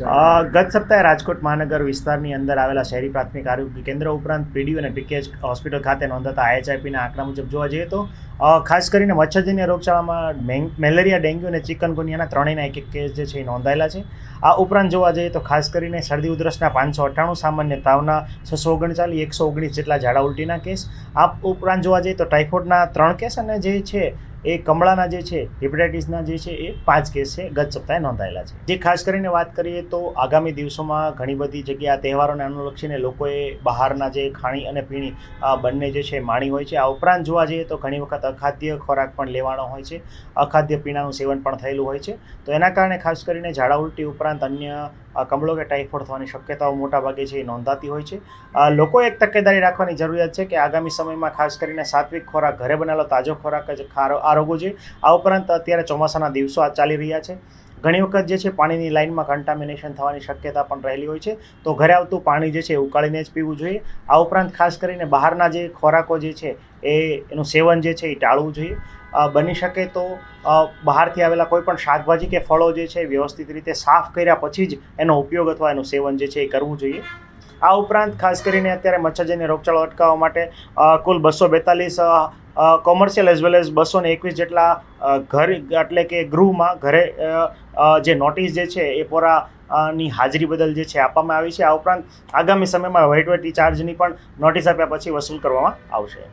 ગત સપ્તાહે રાજકોટ મહાનગર વિસ્તારની અંદર આવેલા શહેરી પ્રાથમિક આરોગ્ય કેન્દ્ર ઉપરાંત પીડીયુ અને પીકેએચ હોસ્પિટલ ખાતે નોંધાતા આઈએચઆઈપીના આંકડા મુજબ જોવા જઈએ તો ખાસ કરીને મચ્છરજન્ય રોગચાળામાં મેલેરિયા, ડેન્ગ્યુ અને ચિકનગુનિયાના ત્રણેયના એક એક કેસ જે છે એ નોંધાયેલા છે. આ ઉપરાંત જોવા જઈએ તો ખાસ કરીને શરદી ઉધરસના પાંચસો અઠ્ઠાણું, સામાન્ય તાવના છસો ઓગણચાલીસ, એકસો ઓગણીસ જેટલા ઝાડા ઉલટીના કેસ. આ ઉપરાંત જોવા જઈએ તો ટાઇફોઇડના ત્રણ કેસ અને જે છે એ કમળાના જે છે, હિપેટાઇટિસના જે છે, એ પાંચ કેસ છે, ગત સપ્તાહે નોંધાયેલા છે. જે ખાસ કરીને વાત કરીએ તો આગામી દિવસોમાં ઘણી બધી જગ્યા તહેવારોને અનુલક્ષીને લોકોએ બહારના જે ખાણી અને પીણી બંને જે છે, માણી હોય છે. આ ઉપરાંત જોવા જઈએ તો ઘણી વખત અખાદ્ય ખોરાક પણ લેવાનો હોય છે. અખાદ્ય પીણાનું સેવન પણ થયેલું હોય છે. તો એના કારણે ખાસ કરીને ઝાડા ઉલટી ઉપરાંત અન્ય કમળો કે ટાઇફોઇડ થવાની શક્યતાઓ મોટાભાગે છે એ નોંધાતી હોય છે. લોકો એક તકેદારી રાખવાની જરૂરિયાત છે કે આગામી સમયમાં ખાસ કરીને સાત્વિક ખોરાક, ઘરે બનાવેલો તાજો ખોરાક, જ રોગો છે, આ ઉપરાંત અત્યારે ચોમાસાના દિવસો આ ચાલી રહ્યા છે. ઘણી વખત જે છે પાણીની લાઇનમાં કન્ટામિનેશન થવાની શક્યતા પણ રહેલી હોય છે. તો ઘરે આવતું પાણી જે છે ઉકાળીને જ પીવું જોઈએ. આ ઉપરાંત ખાસ કરીને બહારના જે ખોરાકો જે છે એ, એનું સેવન જે છે એ ટાળવું જોઈએ. બની શકે તો બહારથી આવેલા કોઈ પણ શાકભાજી કે ફળો જે છે વ્યવસ્થિત રીતે સાફ કર્યા પછી જ એનો ઉપયોગ અથવા એનું સેવન જે છે એ કરવું જોઈએ. આ ઉપરાંત ખાસ કરીને અત્યારે મચ્છરજન્ય રોગચાળો અટકાવવા માટે કુલ બસો બેતાલીસ કોમર્શિયલ એઝ વેલ એઝ બસો ને એકવીસ જેટલા ઘર, એટલે કે ગૃહમાં ઘરે જે નોટિસ જે છે એ પોરા ની હાજરી બદલ જે છે આપવામાં આવી છે. આ ઉપરાંત આગામી સમયમાં વહીવટી ચાર્જની પણ નોટિસ આપ્યા પછી વસૂલ કરવામાં આવશે.